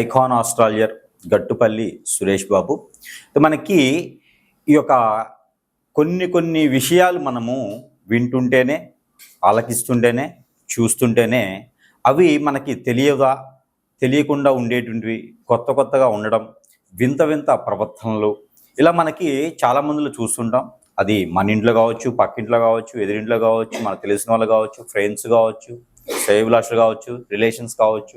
Icon astrologer Gattupalli Suresh Babu. మనకి ఈ యొక్క కొన్ని కొన్ని విషయాలు మనము వింటుంటేనే ఆలకిస్తుంటేనే చూస్తుంటేనే అవి మనకి తెలియదా తెలియకుండా ఉండేటువంటివి కొత్త కొత్తగా ఉండడం వింత వింత ప్రవర్తనలు ఇలా మనకి చాలా మందిలో చూస్తుంటాం. అది మన ఇంట్లో కావచ్చు పక్కింట్లో కావచ్చు ఎదురింట్లో కావచ్చు మనకు తెలిసిన వాళ్ళు కావచ్చు ఫ్రెండ్స్ కావచ్చు సేవిలాషులు కావచ్చు రిలేషన్స్ కావచ్చు.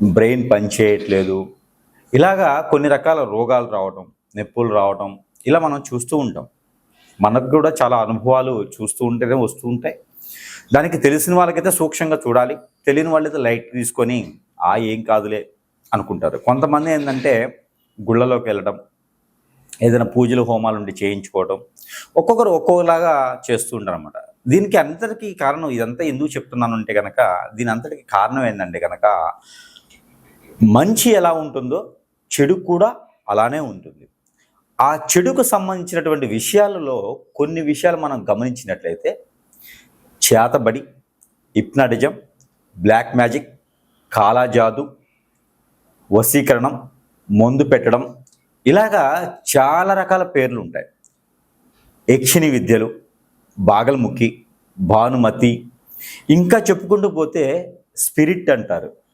బ్రెయిన్ పనిచేయట్లేదు. ఇలాగా కొన్ని రకాల రోగాలు రావటం నొప్పులు రావటం ఇలా మనం చూస్తూ ఉంటాం. మనకు కూడా చాలా అనుభవాలు చూస్తూ ఉంటేనే వస్తూ ఉంటాయి. దానికి తెలిసిన వాళ్ళకైతే సూక్ష్మంగా చూడాలి. తెలియని వాళ్ళైతే లైట్ తీసుకొని ఆ ఏం కాదులే అనుకుంటారు. కొంతమంది ఏంటంటే గుళ్ళలోకి వెళ్ళడం ఏదైనా పూజలు హోమాలు ఉండి చేయించుకోవడం ఒక్కొక్కరు ఒక్కొక్కలాగా చేస్తూ ఉంటారు అనమాట దీనికి అంతటికీ కారణం ఇదంతా ఎందుకు చెప్తున్నాను అంటే కనుక దీని అంతటికి కారణం ఏంటంటే కనుక మంచి ఎలా ఉంటుందో చెడు కూడా అలానే ఉంటుంది. ఆ చెడుకు సంబంధించినటువంటి విషయాలలో కొన్ని విషయాలు మనం గమనించినట్లయితే చేతబడి హిప్నాటిజం బ్లాక్ మ్యాజిక్ కాలాజాదు వశీకరణం మందు పెట్టడం ఇలాగా చాలా రకాల పేర్లు ఉంటాయి. యక్షిణి విద్యలు బాగల్ముఖి భానుమతి ఇంకా చెప్పుకుంటూ పోతే స్పిరిట్ అంటారు.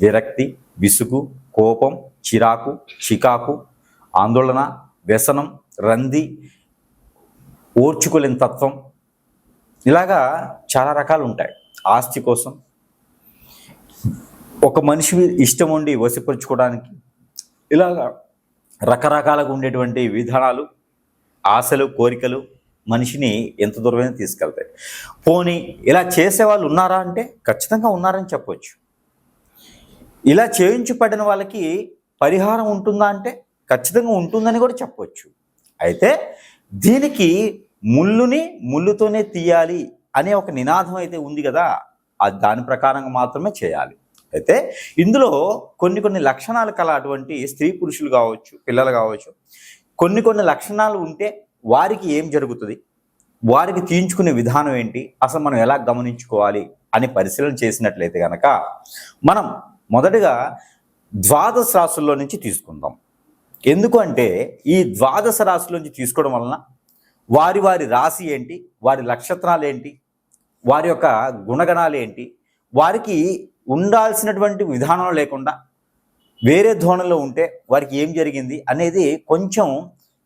విరక్తి విసుగు కోపం చిరాకు చికాకు ఆందోళన వ్యసనం రంది ఓర్చుకోలేని తత్వం. ఇలాగా చాలా రకాలు ఉంటాయి. ఆస్తి కోసం ఒక మనిషి ఇష్టం ఉండి వసిపరుచుకోవడానికి ఇలాగా రకరకాలుగా ఉండేటువంటి విధానాలు ఆశలు కోరికలు మనిషిని ఎంత దూరమైనా తీసుకెళ్తాయి. పోనీ ఇలా చేసే వాళ్ళు ఉన్నారా అంటే ఖచ్చితంగా ఉన్నారని చెప్పవచ్చు ఇలా చేయించబడిన వాళ్ళకి పరిహారం ఉంటుందా అంటే ఖచ్చితంగా ఉంటుందని కూడా చెప్పవచ్చు అయితే దీనికి ముళ్ళుని ముళ్ళుతోనే తీయాలి అనే ఒక నినాదం అయితే ఉంది కదా అది దాని ప్రకారంగా మాత్రమే చేయాలి. అయితే ఇందులో కొన్ని కొన్ని లక్షణాలు కల అటువంటి స్త్రీ పురుషులు కావచ్చు పిల్లలు కావచ్చు కొన్ని కొన్ని లక్షణాలు ఉంటే వారికి ఏం జరుగుతుంది? వారికి తీయించుకునే విధానం ఏంటి? అసలు మనం ఎలా గమనించుకోవాలి? అని పరిశీలన చేసినట్లయితే కనుక మనం మొదటగా ద్వాదశ రాశుల్లో నుంచి తీసుకుందాం. ఎందుకు అంటే ఈ ద్వాదశ రాశుల నుంచి తీసుకోవడం వలన వారి వారి రాశి ఏంటి వారి నక్షత్రాలు ఏంటి వారి యొక్క గుణగణాలు ఏంటి వారికి ఉండాల్సినటువంటి విధానం లేకుండా వేరే ధోరణిలో ఉంటే వారికి ఏం జరిగింది అనేది కొంచెం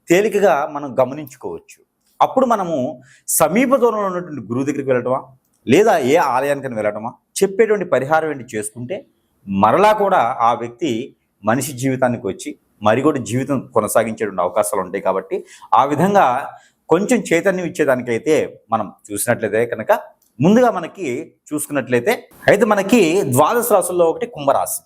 తేలికగా మనం గమనించుకోవచ్చు. అప్పుడు మనము సమీప దూరంలో ఉన్నటువంటి గురువు దగ్గరికి వెళ్ళటమా లేదా ఏ ఆలయానికి వెళ్ళటమా చెప్పేటువంటి పరిహారం ఏంటి చేసుకుంటే మరలా కూడా ఆ వ్యక్తి మనిషి జీవితానికి వచ్చి మరి కూడా జీవితం కొనసాగించేటువంటి అవకాశాలు ఉంటాయి కాబట్టి ఆ విధంగా కొంచెం చైతన్యం ఇచ్చేదానికైతే మనం చూసినట్లయితే కనుక ముందుగా మనకి చూసుకున్నట్లయితే అయితే మనకి ద్వాదశ రాశుల్లో ఒకటి కుంభరాశి.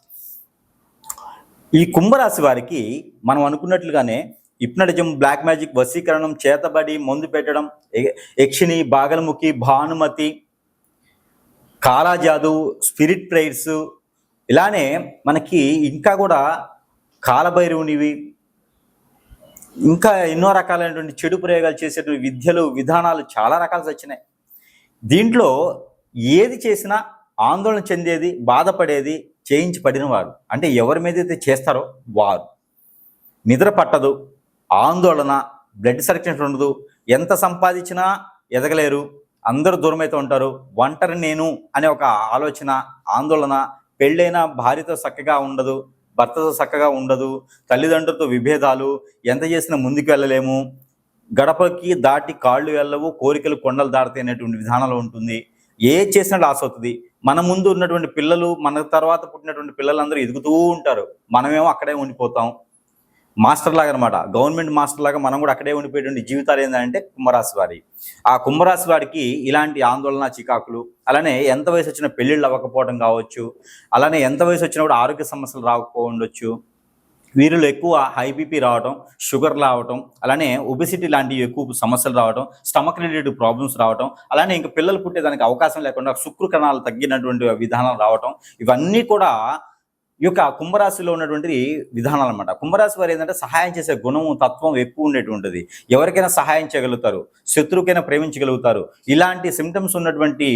ఈ కుంభరాశి వారికి మనం అనుకున్నట్లుగానే హిప్నటిజం బ్లాక్ మ్యాజిక్ వశీకరణం చేతబడి మందు పెట్టడం ఎ- యక్షిణి బాగలముఖి భానుమతి కాలాజాదు స్పిరిట్ ప్రేయర్స్ ఇలానే మనకి ఇంకా కూడా కాలభైరవునివి ఇంకా ఎన్నో రకాలైనటువంటి చెడు ప్రయోగాలు చేసేటువంటి విద్యలు విధానాలు చాలా రకాలు వచ్చినాయి దీంట్లో ఏది చేసినా ఆందోళన చెందేది బాధపడేది చేయించి పడినవాడు అంటే ఎవరి మీద అయితే చేస్తారో వారు. నిద్ర పట్టదు ఆందోళన బ్లడ్ సర్క్యులేషన్ ఉండదు ఎంత సంపాదించినా ఎదగలేరు అందరూ దూరమైతే ఉంటారు ఒంటరి నేను అనే ఒక ఆలోచన ఆందోళన పెళ్ళైన భార్యతో చక్కగా ఉండదు భర్తతో చక్కగా ఉండదు తల్లిదండ్రులతో విభేదాలు ఎంత చేసినా ముందుకు వెళ్ళలేము. గడపకి దాటి కాళ్ళు వెళ్ళవు కోరికలు కొండలు దాటితే అనేటువంటి విధానంలో ఉంటుంది. ఏ చేసినా లాస్ అవుతుంది. మన ముందు ఉన్నటువంటి పిల్లలు మన తర్వాత పుట్టినటువంటి పిల్లలందరూ ఎదుగుతూ ఉంటారు. మనమేమో అక్కడే ఉండిపోతాం. మాస్టర్ లాగా అనమాట గవర్నమెంట్ మాస్టర్ లాగా మనం కూడా అక్కడే ఉండిపోయేటువంటి జీవితాలు ఏంటంటే కుంభరాశి వారి. ఆ కుంభరాశి వారికి ఇలాంటి ఆందోళన చికాకులు అలానే ఎంత వయసు వచ్చినా పెళ్ళిళ్ళు అవ్వకపోవడం కావచ్చు అలానే ఎంత వయసు వచ్చినా కూడా ఆరోగ్య సమస్యలు రాకపోవచ్చు వీరిలో ఎక్కువ హై బీపీ రావడం షుగర్ రావటం అలానే ఒబిసిటీ లాంటివి ఎక్కువ సమస్యలు రావటం స్టమక్ రిలేటెడ్ ప్రాబ్లమ్స్ రావటం అలానే ఇంకా పిల్లలు పుట్టేదానికి అవకాశం లేకుండా శుక్ర కణాలు తగ్గినటువంటి విధానాలు రావటం ఇవన్నీ కూడా ఈ యొక్క కుంభరాశిలో ఉన్నటువంటి విధానాలు అనమాట కుంభరాశి వారు ఏంటంటే సహాయం చేసే గుణం తత్వం ఎక్కువ ఉండేటువంటిది. ఎవరికైనా సహాయం చేయగలుగుతారు శత్రువుకైనా ప్రేమించగలుగుతారు. ఇలాంటి సిమ్టమ్స్ ఉన్నటువంటి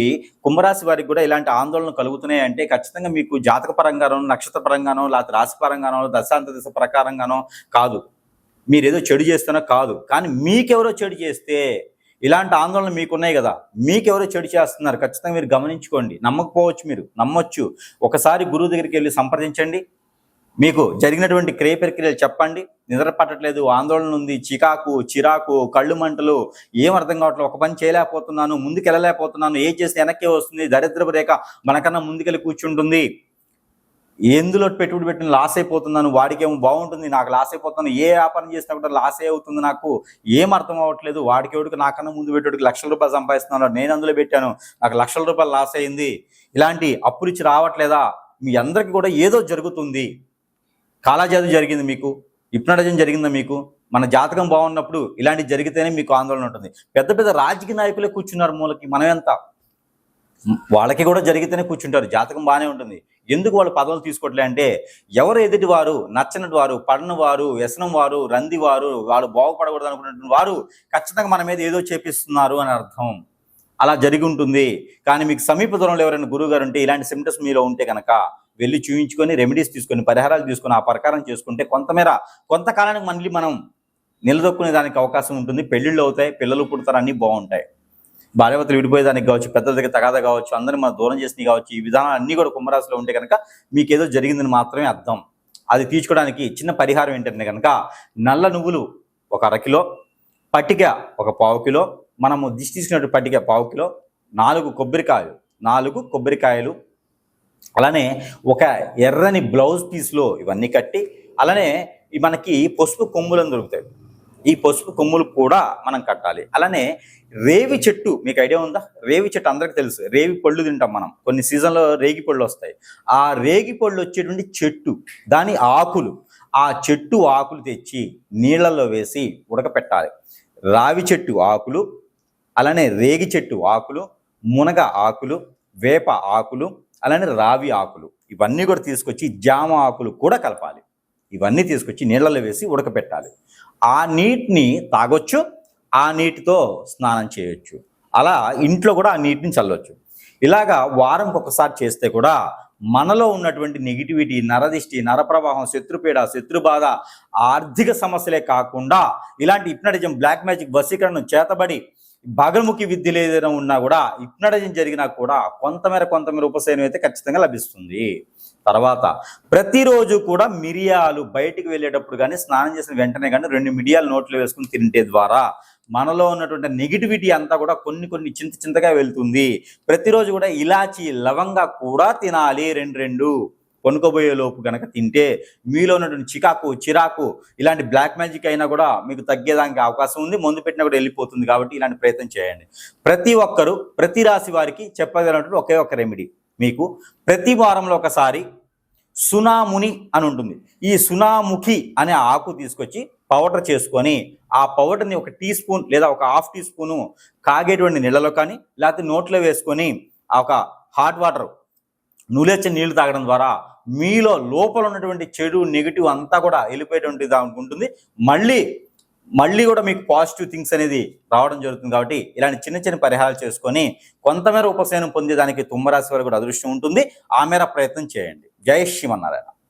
కుంభరాశి వారికి కూడా ఇలాంటి ఆందోళన కలుగుతున్నాయి అంటే ఖచ్చితంగా మీకు జాతక పరంగానో నక్షత్ర పరంగానో లేకపోతే రాశి పరంగానో దశాంత దశ ప్రకారంగానో కాదు. మీరు ఏదో చెడు చేస్తున్నా కాదు. కానీ మీకెవరో చెడు చేస్తే ఇలాంటి ఆందోళన మీకున్నాయి కదా మీకెవరో చెడు చేస్తున్నారు ఖచ్చితంగా మీరు గమనించుకోండి. నమ్మకపోవచ్చు మీరు నమ్మొచ్చు. ఒకసారి గురువు దగ్గరికి వెళ్ళి సంప్రదించండి. మీకు జరిగినటువంటి క్రియ ప్రక్రియలు చెప్పండి. నిద్ర పట్టట్లేదు ఆందోళన ఉంది చికాకు చిరాకు కళ్ళు మంటలు ఏం అర్థం కావట్లేదు ఒక పని చేయలేకపోతున్నాను ముందుకు వెళ్ళలేకపోతున్నాను ఏం చేస్తే వెనక్కి వస్తుంది దరిద్రపు రేఖ మనకన్నా ముందుకెళ్ళి కూర్చుంటుంది. ఎందులో పెట్టుబడి పెట్టిన లాస్ అయిపోతున్నాను వాడికేమో బాగుంటుంది నాకు లాస్ అయిపోతున్నాను ఏ వ్యాపారం చేసినా కూడా లాస్ అవుతుంది నాకు ఏం అర్థం అవ్వట్లేదు. వాడికి ఎవడికి నాకన్నా ముందు పెట్టేటికి లక్షల రూపాయలు సంపాదిస్తున్నాను నేను అందులో పెట్టాను నాకు లక్షల రూపాయలు లాస్ అయింది. ఇలాంటి అప్పులు ఇచ్చి రావట్లేదా? మీ అందరికీ కూడా ఏదో జరుగుతుంది. కాలాజాదు జరిగింది మీకు ఇప్నడజం జరిగిందా మీకు? మన జాతకం బాగున్నప్పుడు ఇలాంటి జరిగితేనే మీకు ఆందోళన ఉంటుంది. పెద్ద పెద్ద రాజకీయ నాయకులే కూర్చున్నారు మూలకి మనం ఎంత వాళ్ళకి కూడా జరిగితేనే కూర్చుంటారు జాతకం బాగానే ఉంటుంది. ఎందుకు వాళ్ళు పదవులు తీసుకోవట్లే అంటే ఎవరు ఎదుటి వారు నచ్చని వారు పడని వారు వ్యసనం వారు రంది వారు వాళ్ళు బాగుపడకూడదు అనుకున్నటువంటి వారు ఖచ్చితంగా మన మీద ఏదో చేపిస్తున్నారు అని అర్థం. అలా జరిగి ఉంటుంది. కానీ మీకు సమీప దూరంలో ఎవరైనా గురువు గారు ఉంటే ఇలాంటి సిమ్టమ్స్ మీలో ఉంటే కనుక వెళ్ళి చూయించుకొని రెమెడీస్ తీసుకొని పరిహారాలు తీసుకొని ఆ ప్రకారం చేసుకుంటే కొంతమేర కొంతకాలానికి మళ్ళీ మనం నిలదొక్కునే దానికి అవకాశం ఉంటుంది. పెళ్ళిళ్ళు అవుతాయి పిల్లలు పుడతారు అన్నీ బాగుంటాయి. భార్యవతలు విడిపోయేదానికి కావచ్చు పెద్దల దగ్గర తగాదా కావచ్చు అందరిని మనం దూరం చేసినవి కావచ్చు ఈ విధానాలు అన్నీ కూడా కుంభరాశిలో ఉంటే కనుక మీకు ఏదో జరిగిందని మాత్రమే అర్థం. అది తీర్చుకోవడానికి చిన్న పరిహారం ఏంటంటే కనుక నల్ల నువ్వులు ఒక అరకిలో పట్టిక ఒక పావు కిలో మనము దిష్టి తీసుకున్నట్టు పట్టిక పావు కిలో నాలుగు కొబ్బరికాయలు నాలుగు కొబ్బరికాయలు అలానే ఒక ఎర్రని బ్లౌజ్ పీస్లో ఇవన్నీ కట్టి అలానే మనకి పసుపు కొమ్ములను దొరుకుతాయి. ఈ పసుపు కొమ్ములు కూడా మనం కట్టాలి. అలానే రేవి చెట్టు మీకు ఐడియా ఉందా? రేవి చెట్టు అందరికీ తెలుసు. రేవి పళ్ళు తింటాం మనం. కొన్ని సీజన్లో రేగి పళ్ళు వస్తాయి. ఆ రేగి పళ్ళు వచ్చేటువంటి చెట్టు దాని ఆకులు ఆ చెట్టు ఆకులు తెచ్చి నీళ్ళల్లో వేసి ఉడకపెట్టాలి. రావి చెట్టు ఆకులు అలానే రేగి చెట్టు ఆకులు మునగ ఆకులు వేప ఆకులు అలానే రావి ఆకులు. ఇవన్నీ కూడా తీసుకొచ్చి జామ ఆకులు కూడా కలపాలి. ఇవన్నీ తీసుకొచ్చి నీళ్ళలో వేసి ఉడకపెట్టాలి. ఆ నీటిని తాగొచ్చు ఆ నీటితో స్నానం చేయొచ్చు. అలా ఇంట్లో కూడా ఆ నీటిని చల్లవచ్చు ఇలాగా వారంకి ఒకసారి చేస్తే కూడా మనలో ఉన్నటువంటి నెగిటివిటీ నరదిష్టి నరప్రవాహం శత్రుపీడ శత్రుబాధ ఆర్థిక సమస్యలే కాకుండా ఇలాంటి ఇప్నటిజం బ్లాక్ మ్యాజిక్ వసీకరణను చేతబడి బగల్ముఖి విద్యలు ఏదైనా ఉన్నా కూడా ఇప్నటిజం జరిగినా కూడా కొంతమేర కొంతమేర ఉపశమనం అయితే ఖచ్చితంగా లభిస్తుంది. తర్వాత ప్రతిరోజు కూడా మిరియాలు బయటికి వెళ్ళేటప్పుడు కానీ స్నానం చేసిన వెంటనే కానీ రెండు మిరియాలు నోట్లో వేసుకుని తింటే ద్వారా మనలో ఉన్నటువంటి నెగిటివిటీ అంతా కూడా కొన్ని కొన్ని చింత చింతగా వెళ్తుంది. ప్రతిరోజు కూడా ఇలాచి లవంగా కూడా తినాలి. రెండు రెండు కొనుక్కోబోయే లోపు కనుక తింటే మీలో ఉన్నటువంటి చికాకు చిరాకు ఇలాంటి బ్లాక్ మ్యాజిక్ అయినా కూడా మీకు తగ్గేదానికి అవకాశం ఉంది. ముందు పెట్టినా కూడా వెళ్ళిపోతుంది కాబట్టి ఇలాంటి ప్రయత్నం చేయండి. ప్రతి ఒక్కరు ప్రతి రాశి వారికి చెప్పగలిగినటువంటి ఒకే ఒక రెమెడీ మీకు ప్రతి వారంలో ఒకసారి సునాముని అని ఉంటుంది. ఈ సునాముఖి అనే ఆకు తీసుకొచ్చి పౌడర్ చేసుకొని ఆ పౌడర్ని ఒక టీ స్పూన్ లేదా ఒక హాఫ్ టీ స్పూను కాగేటువంటి నీళ్ళలో కానీ లేకపోతే నోట్లో వేసుకొని ఒక హాట్ వాటర్ నులేచ్చే నీళ్ళు తాగడం ద్వారా మీలో లోపల ఉన్నటువంటి చెడు నెగిటివ్ అంతా కూడా వెళ్ళిపోయేటువంటి ఉంటుంది. మళ్ళీ మళ్ళీ కూడా మీకు పాజిటివ్ థింగ్స్ అనేది రావడం జరుగుతుంది కాబట్టి ఇలాంటి చిన్న చిన్న పరిహారాలు చేసుకొని కొంతమేర ఉపశమనం పొందేదానికి తుమ్మరాశి వారికి కూడా అదృష్టం ఉంటుంది. ఆ మేర ప్రయత్నం చేయండి. జయ శ్రీమన్నారాయణ.